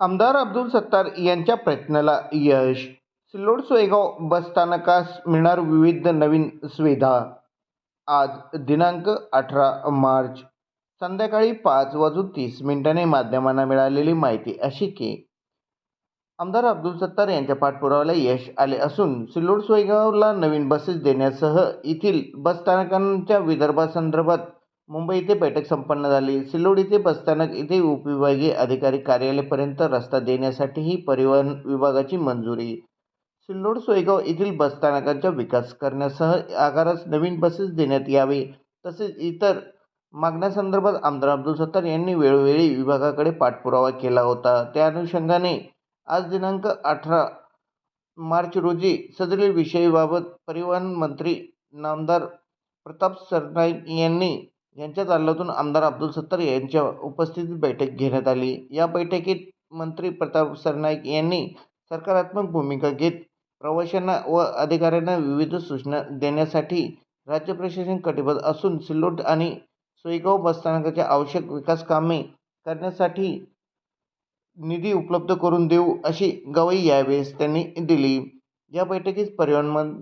आमदार अब्दुल सत्तार यांच्या प्रयत्नाला यश. सिल्लोड सोयगाव बसस्थानकास मिळणार विविध नवीन सुविधा. आज दिनांक अठरा मार्च. संध्याकाळी पाच वाजून तीस मिनिटांनी माध्यमांना मिळालेली माहिती अशी की आमदार अब्दुल सत्तार यांच्या पाठपुराव्याला यश आले असून सिल्लोड सोयगावला नवीन बसेस देण्यासह येथील बसस्थानकांच्या विदर्भासंदर्भात मुंबई येथे बैठक संपन्न झाली. सिल्लोड येथे बसस्थानक येथे उपविभागीय अधिकारी कार्यालयापर्यंत रस्ता देण्यासाठीही परिवहन विभागाची मंजुरी. सिल्लोड सोयगाव येथील बसस्थानकांचा विकास करण्यासह आगारास नवीन बसेस देण्यात यावे तसेच इतर मागण्यासंदर्भात आमदार अब्दुल सत्तार यांनी वेळोवेळी विभागाकडे पाठपुरावा केला होता. त्या अनुषंगाने आज दिनांक अठरा मार्च रोजी सदरील विषयाबाबत परिवहन मंत्री नामदार प्रताप सरनाईक यांनी यांच्या दालनातून आमदार अब्दुल सत्तार यांच्या उपस्थितीत बैठक घेण्यात आली. या बैठकीत मंत्री प्रताप सरनाईक यांनी सकारात्मक भूमिका घेत प्रवाशांना व अधिकाऱ्यांना विविध सूचना देण्यासाठी राज्य प्रशासन कटिबद्ध असून सिल्लोड आणि सोयगाव बसस्थानकाच्या आवश्यक विकास कामे करण्यासाठी निधी उपलब्ध करून देऊ अशी ग्वाही यावेळेस त्यांनी दिली. या बैठकीत परिवहन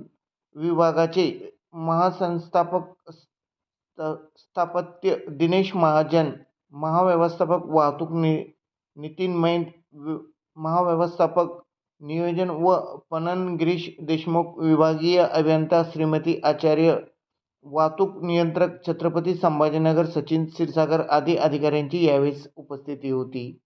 विभागाचे महासंस्थापक स्त- स्थापत्य दिनेश महाजन महाव्यवस्थापक वाहतूक नि नितीन मैन वि- महाव्यवस्थापक नियोजन व पणन गिरीश देशमुख विभागीय अभियंता श्रीमती आचार्य वाहतूक नियंत्रक छत्रपती संभाजीनगर सचिन क्षीरसागर आदी अधिकाऱ्यांची यावेळी उपस्थिती होती.